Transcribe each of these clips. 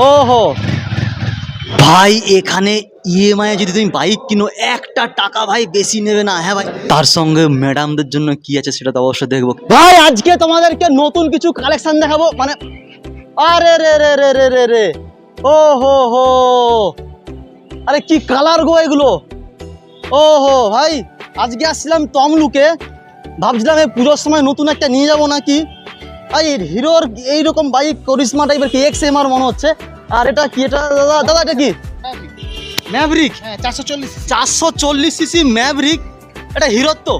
ওহো। ভাই এখানে ইএমআই যদি তুমি বাইক কিনো একটা টাকা ভাই বেশি নেবে না। হ্যাঁ ভাই তার সঙ্গে ম্যাডামদের জন্য কি আছে সেটা তো অবশ্যই দেখব। ভাই আজকে তোমাদেরকে নতুন কিছু কালেকশন দেখাবো মানে আরে রে রে রে রে রে রে। ও হো। হো আরে কি কালার গো এগুলো? ও হো ভাই আজকে আসছিলাম তমলুকে। ভাবছিলাম এই পুজোর সময় নতুন একটা নিয়ে যাব নাকি? ভাই হিরোর এইরকম বাইক করিসমা টাইপের কি এক্স এম আর মনে হচ্ছে? আর এটা কি এটা? দাদা দাদা এটা কি? ম্যাভরিক চারশো চল্লিশ চারশো চল্লিশ সিসি ম্যাভরিক এটা হিরোর তো?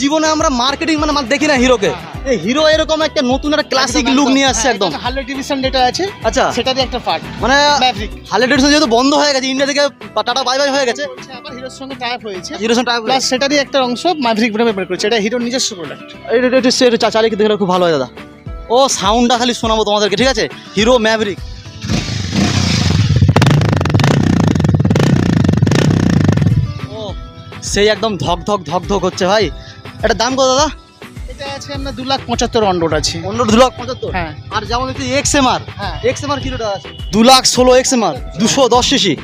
জীবনে আমরা মার্কেটিং মানে দেখি না হিরোকে। হ্যাঁ, হিরো এরকম একটা নতুন একটা ক্লাসিক লুক নিয়ে আসছে একদম। হান্ড্রেড ডিভিশন যেটা আছে আচ্ছা। সেটারই একটা পার্ট মানে ম্যাভরিক হালে ডেভিডসন যেহেতু বন্ধ হয়ে গেছে ইন্ডিয়া থেকে টাটা বাই বাই হয়ে গেছে। আবার হিরোর সঙ্গে টাইপ হয়েছে। হিরো টাইপ প্লাস সেটারই একটা অংশ ম্যাভরিক ব্র্যান্ডে বের করেছে। এটা হিরোর নিজস্ব প্রোডাক্ট এটা চালিয়ে দেখলে খুব ভালো হয় দাদা। ও সাউন্ডটা খালি শোনাবো তোমাদেরকে ঠিক আছে? হিরো ম্যাভরিক ও সেই একদম ধক ধক ধক ধক হচ্ছে ভাই। এটা দাম কত দাদা? আছে আপনার দু লাখ পঁচাত্তর অন আছে। পনেরো দু লাখ পঁচাত্তর? হ্যাঁ। আর যেমন হচ্ছে এক্স এম আর। হ্যাঁ। এক্স এম আর কিলোটা আছে? দু লাখ ষোলো এক্স এম আর দুশো দশ সিসি।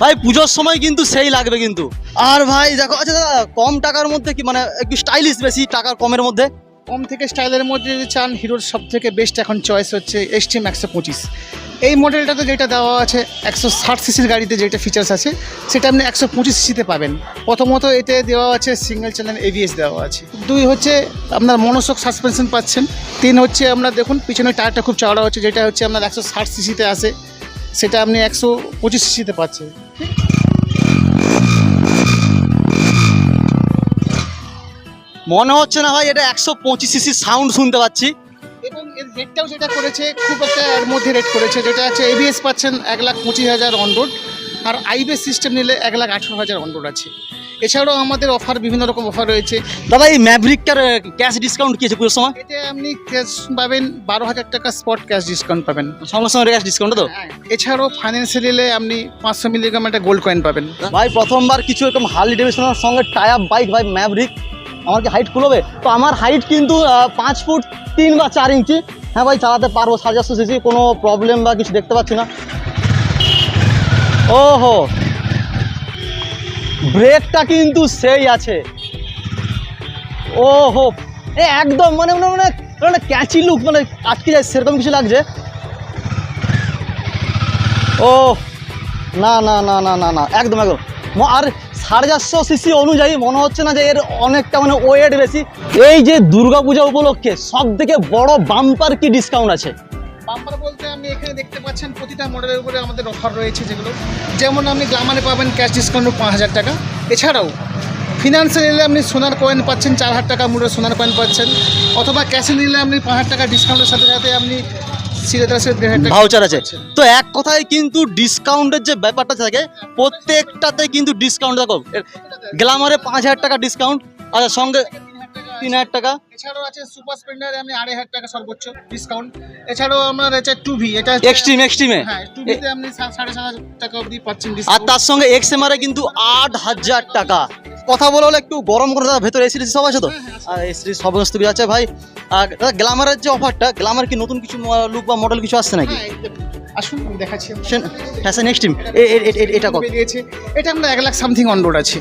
ভাই পুজোর সময় কিন্তু সেই লাগবে কিন্তু। আর ভাই দেখো আচ্ছা দাদা কম টাকার মধ্যে কি মানে একটু স্টাইলিশ বেশি টাকার কমের মধ্যে? কম থেকে স্টাইলের মধ্যে যদি চান হিরোর সব থেকে বেস্ট এখন চয়েস হচ্ছে এস টি একশো পঁচিশ। এই মডেলটাতে যেটা দেওয়া আছে, একশো ষাট সিসির গাড়িতে যেটা ফিচার্স আছে, সেটা আপনি একশো পঁচিশ সিসিতে পাবেন। প্রথমত এতে দেওয়া আছে সিঙ্গেল চ্যানেল এবিএস দেওয়া আছে। দুই হচ্ছে আপনার মনোসক সাসপেনশন পাচ্ছেন। তিন হচ্ছে আপনার দেখুন, পিছনে টায়ারটা খুব চওড়া হচ্ছে, যেটা হচ্ছে আপনার একশো ষাট সিসিতে আসে সেটা আপনি একশো পঁচিশ সিসিতে পাচ্ছেন। মনে হচ্ছে না ভাই, এটা একশো পঁচিশ সিসি সাউন্ড শুনতে পাচ্ছি। রেটটাও যেটা করেছে খুব একটা এর মধ্যে রেট করেছে যেটা আছে এবিএস পাচ্ছেন এক লাখ পঁচিশ হাজার অন রোড আর আইবিএস সিস্টেম নিলে এক লাখ আঠেরো হাজার অন রোড আছে। এছাড়াও আমাদের অফার বিভিন্ন রকম অফার রয়েছে। দাদা এই ম্যাভরিকটার ক্যাশ ডিসকাউন্ট কি আছে পুজোর সময়? এতে আপনি ক্যাশ পাবেন বারো হাজার টাকা স্পট ক্যাশ ডিসকাউন্ট পাবেন। সঙ্গে সঙ্গে ক্যাশ ডিসকাউন্ট তো? হ্যাঁ, এছাড়াও ফাইন্যান্সিয়াল নিলে আপনি পাঁচশো মিলিগ্রাম একটা গোল্ড কয়েন পাবেন। ভাই প্রথমবার কিছু এরকম হার্লি ডেভিশনের সঙ্গে টায়ার বাইক ভাই ম্যাভরিক আমার কি হাইট কুলোবে। তো আমার হাইট কিন্তু পাঁচ ফুট তিন বা চার ইঞ্চি। হ্যাঁ ভাই, চালাতে পারব সাড়ে চারশো সিসি কোনো প্রবলেম বা কিছু দেখতে পাচ্ছি না। ওহো! ব্রেকটা কিন্তু সেই আছে। ওহো! এ, একদম মানে মানে মানে মানে ক্যাচি লুক মানে আটকে যায় সেরকম কিছু লাগছে। ও না না না না না না, একদম একদম। আর সাড়ে চারশো সিসি অনুযায়ী মনে হচ্ছে না যে এর অনেকটা মানে ওয়েট বেশি। এই যে দুর্গাপূজা উপলক্ষে সব থেকে বড় বাম্পার কি ডিসকাউন্ট আছে? বাম্পার বলতে আপনি এখানে দেখতে পাচ্ছেন প্রতিটা মডেলের উপরে আমাদের অফার রয়েছে যেগুলো। যেমন আপনি গ্লামারে পাবেন ক্যাশ ডিসকাউন্ট পাঁচ হাজার টাকা। এছাড়াও ফিনান্সে নিলে আপনি সোনার কয়েন পাচ্ছেন, চার হাজার টাকা মূল্যের সোনার কয়েন পাচ্ছেন। অথবা ক্যাশে নিলে আপনি পাঁচ হাজার টাকা ডিসকাউন্টের সাথে সাথে আপনি ভাউচার আছে তো এক কথায় কিন্তু ডিসকাউন্টের যে ব্যাপারটা থাকে প্রত্যেকটাতে কিন্তু ডিসকাউন্ট দেখো গ্লামারে পাঁচ হাজার টাকা ডিসকাউন্ট আচ্ছা সঙ্গে তিন হাজার টাকা। এছাড়াও আছে সুপার স্প্লেন্ডারে আপনি আড়াই হাজার টাকা সর্বোচ্চ ডিসকাউন্ট এছাড়াও আপনার আছে টু ভি এটা এক্সট্রিম এক্সট্রিমে হ্যাঁ টু ভিতে আপনি সাড়ে সাত হাজার টাকা অবধি পাচ্ছেন আর তার সঙ্গে এক্স এম আরে কিন্তু আট হাজার টাকা। কথা বলে হলে একটু গরম করে দাদা ভেতরে এসি সব আছে তো? আর এসি সব কিছু আছে ভাই। আর দাদা গ্লামারের যে অফারটা গ্লামার কি নতুন কিছু লুক বা মডেল কিছু আসছে নাকি? হ্যাঁ। আসুন আমি দেখাচ্ছি হ্যাঁ স্যার নেক্সট টিম এটা কত বেরিয়েছে। এটা আমরা এক লাখ সামথিং অন রোড আছে।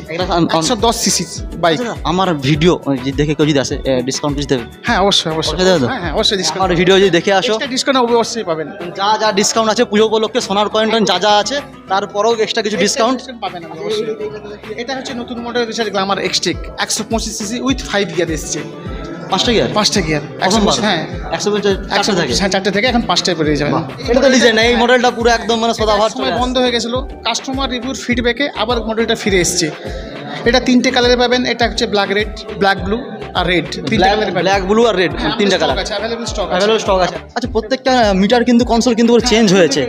একশো দশ সিসি বাইক আচ্ছা, আমার ভিডিও দেখে কেউ যদি আসে ডিসকাউন্ট কিছু দেবে। হ্যাঁ অবশ্যই অবশ্যই? হ্যাঁ হ্যাঁ অবশ্যই আমার ডিসকাউন্ট ভিডিও যদি দেখে আসো। ডিসকাউন্ট অবশ্যই পাবেন। যা যা ডিসকাউন্ট আছে পুজো উপলক্ষে সোনার কয়েন যা যা আছে তারপরেও এক্সট্রা কিছু ডিসকাউন্ট পাবেন অবশ্যই। এটা হচ্ছে নতুন মডেল এসেছে গ্লামার এক্সটেক একশো পঁচিশ সিসি উইথ ফাইভ গিয়ার এসছে। পাঁচটা গিয়ার পাঁচটা গিয়ার একশো? হ্যাঁ। একশো একশো থেকে? থাকে হ্যাঁ চারটে থেকে এখন পাঁচটায় পেরিয়ে যাবে। এটা তো ডিজাইন এই মডেলটা পুরো একদম মানে সদা সময় বন্ধ হয়ে গেছিল। কাস্টমার রিভিউর ফিডব্যাকে আবার মডেলটা ফিরে এসছে। এটা তিনটে কালারে পাবেন। এটা হচ্ছে ব্ল্যাক রেড ব্ল্যাক ব্লু আর রেড ব্ল্যাক ব্লু আর রেড তিনটা কালার অ্যাভেলেবল স্টক আছে অ্যাভেলেবল স্টক আছে। আচ্ছা প্রত্যেকটা মিটার কিন্তু কনসোল কিন্তু চেঞ্জ হয়েছে।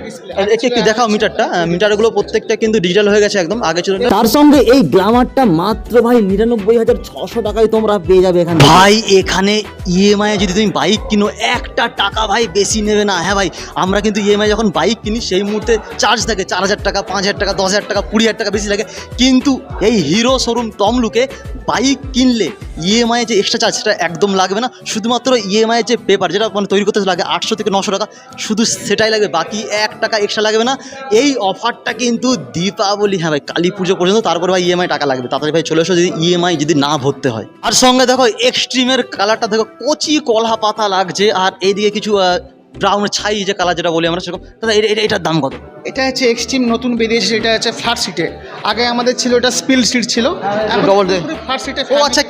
একটু একটু দেখাও মিটারটা মিটারগুলো প্রত্যেকটা কিন্তু ডিজিটাল হয়ে গেছে একদম। আগে ছিল তার সঙ্গে এই গ্লামারটা মাত্র ভাই নিরানব্বই হাজার ছশো টাকায় তোমরা পেয়ে যাবে এখানে ভাই এখানে ইএমআই যদি তুমি বাইক কিনো একটা টাকা ভাই বেশি নেবে না। হ্যাঁ ভাই, আমরা কিন্তু ইএমআই যখন বাইক কিনি, সেই মুহূর্তে চার্জ থাকে চার হাজার টাকা, পাঁচ হাজার টাকা, দশ হাজার টাকা, কুড়ি হাজার টাকা বেশি লাগে। কিন্তু এই হিরো শোরুম তমলুকে বাইক কিনলে ইএমআই যে এক্সট্রা চার্জ সেটা একদম লাগবে না। শুধুমাত্র ইএমআই যে পেপার যেটা মানে তৈরি করতে লাগে আটশো থেকে নশো টাকা, শুধু সেটাই লাগবে, বাকি এক টাকা এক্সট্রা লাগবে না। এই অফারটা কিন্তু দীপাবলি হ্যাঁ ভাই, কালী পুজো পর্যন্ত, তারপর ভাই ইএমআই টাকা লাগবে। তাড়াতাড়ি ভাই চলে এসো, যদি ইএমআই যদি না ভরতে হয়। আর সঙ্গে দেখো এক্সট্রিমের কালারটা দেখো, কচি কলহা পাতা লাগছে, আর এইদিকে কিছু ব্রাউন ছাই যে কালার যেটা বলি আমরা সেরকম দাদা এটা- এটা- এটার দাম কত? এটা হচ্ছে এক্সট্রিম নতুন বেরিয়েছে এটা হচ্ছে ফ্ল্যাট সিটে আগে আমাদের ছিল এটা স্পিল সিট ছিল। double ফ্ল্যাট সিটে ও আচ্ছা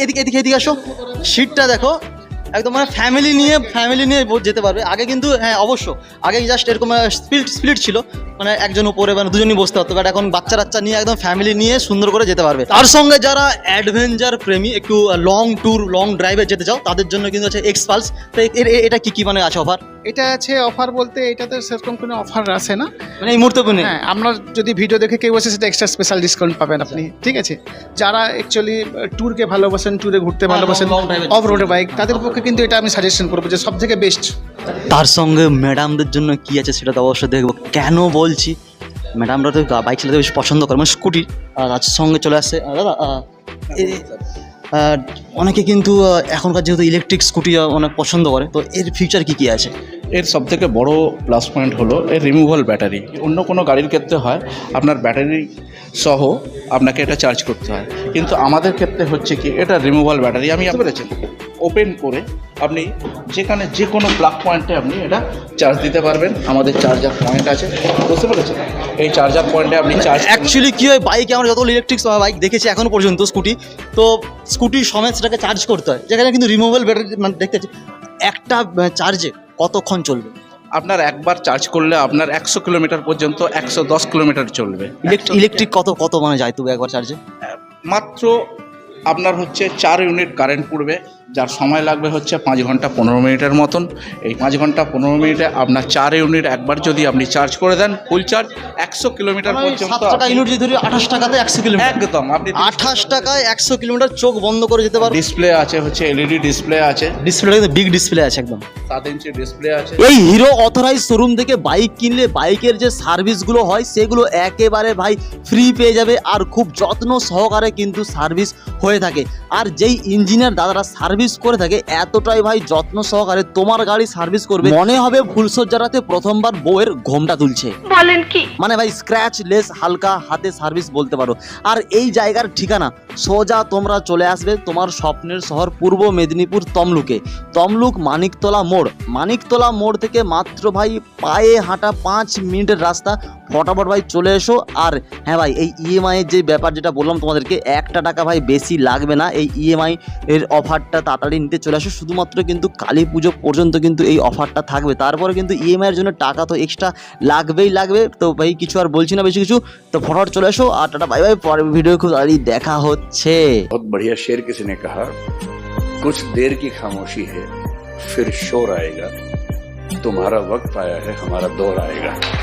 এদিকে এদিকে এদিকে আসো। সিটটা দেখো। একদম মানে ফ্যামিলি নিয়ে ফ্যামিলি নিয়ে যেতে পারবে। আগে কিন্তু হ্যাঁ অবশ্য। আগে জাস্ট এরকম স্প্লিট স্প্লিট ছিল। মানে একজন উপরে মানে দুজনই বসতে হতো বাট এখন বাচ্চা বাচ্চা নিয়ে একদম ফ্যামিলি নিয়ে সুন্দর করে যেতে পারবে। তার সঙ্গে যারা অ্যাডভেঞ্চার প্রেমী, একটু লং ট্যুর লং ড্রাইভে যেতে চাও, তাদের জন্য কিন্তু আছে এক্সপালস তো এটা কি কি মানে আছে অফার এটা আছে অফার বলতে এটাতে সেরকম কোনো অফার আসে না। মানে এই মুহূর্তে নেই? হ্যাঁ আপনার যদি ভিডিও দেখে কেউ আসে সেটা এক্সট্রা স্পেশাল ডিসকাউন্ট পাবেন আপনি। ঠিক আছে? যারা অ্যাকচুয়ালি ট্যুরকে ভালোবাসেন ট্যুরে ঘুরতে হ্যাঁ, ভালোবাসেন অফ রোডে বাইক তাদের পক্ষে কিন্তু এটা আমি সাজেশন করব যে সব থেকে বেস্ট তার সঙ্গে ম্যাডামদের জন্য কি আছে সেটা তো অবশ্যই দেখব। কেন বলছি? ম্যাডামরা তো বাইক চালাতে বেশি পছন্দ করে মানে স্কুটি আর তার সঙ্গে চলে আসে দাদা অনেকে কিন্তু এখনকার যেহেতু ইলেকট্রিক স্কুটি অনেক পছন্দ করে, তো এর ফিউচার কি কি আছে? এর সবথেকে বড় প্লাস পয়েন্ট হলো এর রিমুভাল ব্যাটারি অন্য কোনো গাড়ির ক্ষেত্রে হয়, আপনার ব্যাটারি সহ আপনাকে এটা চার্জ করতে হয়। কিন্তু আমাদের ক্ষেত্রে হচ্ছে কি, এটা রিমুভাল ব্যাটারি আমি পেরেছেন ওপেন করে আপনি যেখানে যে কোনো প্লাগ পয়েন্টে আপনি এটা চার্জ দিতে পারবেন। আমাদের চার্জার পয়েন্ট আছে। বুঝতে পেরেছেন? এই চার্জার পয়েন্টে আপনি চার্জ অ্যাকচুয়ালি কী হয় বাইকে আমরা যতগুলো ইলেকট্রিক বাইক দেখেছি এখনও পর্যন্ত স্কুটি তো স্কুটি সমেত সেটাকে চার্জ করতে হয়। যেখানে কিন্তু রিমুভেবল ব্যাটারি মানে দেখতে একটা চার্জে কতক্ষণ চলবে? আপনার একবার চার্জ করলে আপনার একশো কিলোমিটার পর্যন্ত একশো দশ কিলোমিটার চলবে। ইলেকট্রিক কত কত মানে যায় তবু একবার চার্জে মাত্র আপনার হচ্ছে চার ইউনিট কারেন্ট পড়বে। যার সময় লাগবে হচ্ছে পাঁচ ঘণ্টা পনেরো মিনিটের মতন। এই পাঁচ ঘণ্টা পনেরো মিনিটে আপনার চার ইউনিট একবার যদি আপনি চার্জ করে দেন ফুল চার্জ একশো কিলোমিটার পর্যন্ত টাকা ইউনিট যদি ধরি আঠাশ টাকাতে একশো কিলোমিটার। একদম আপনি আঠাশ টাকায় একশো কিলোমিটার চোখ বন্ধ করে যেতে পারো। ডিসপ্লে আছে হচ্ছে এলইডি ডিসপ্লে আছে। ডিসপ্লে কিন্তু বিগ ডিসপ্লে আছে একদম। সাত ইঞ্চি ডিসপ্লে আছে। এই হিরো অথরাইজ শোরুম থেকে বাইক কিনলে বাইকের যে সার্ভিসগুলো হয় সেগুলো একেবারে ভাই ফ্রি পেয়ে যাবে। আর খুব যত্ন সহকারে কিন্তু সার্ভিস হয়ে থাকে। আর যেই ইঞ্জিনিয়ার দাদারা সার্ভিস করে থাকে এতটাই ভাই যত্ন সহকারে তোমার গাড়ি সার্ভিস করবে। মনে হবে ফুলসজ্জারাতে প্রথমবার বউয়ের ঘোমটা তুলছে। বলেন কি? মানে ভাই স্ক্র্যাচ লেস হালকা হাতে সার্ভিস বলতে পারো। আর এই জায়গার ঠিকানা সোজা তোমরা চলে আসবে তোমার স্বপ্নের শহর পূর্ব মেদিনীপুর তমলুকে। তমলুক মানিকতলা মোড়। মানিকতলা মোড় থেকে মাত্র ভাই পায়ে হাঁটা পাঁচ মিনিটের রাস্তা। ফটাফট ভাই চলে এসো। আর হ্যাঁ ভাই এই ইএমআই এর যে ব্যাপার যেটা বললাম তোমাদেরকে একটা টাকা ভাই বেশি লাগবে না। এই ইএমআই এর অফারটা তাড়াতাড়ি নিতে চলে আসো শুধুমাত্র কিন্তু কালী পুজো পর্যন্ত কিন্তু এই অফারটা থাকবে তারপরে কিন্তু ইএমআই এর জন্য টাকা তো এক্সট্রা লাগবেই লাগবে তো ভাই কিছু আর বলছি না বেশি কিছু তো ফটাফট চলে এসো আর টাটা বাই বাই পরের ভিডিও খুব তাড়াতাড়ি দেখা হচ্ছে बहुत बढ़िया शेर किसी ने कहा कुछ देर की खामोशी है फिर शोर आएगा तुम्हारा वक्त आया है हमारा दौर आएगा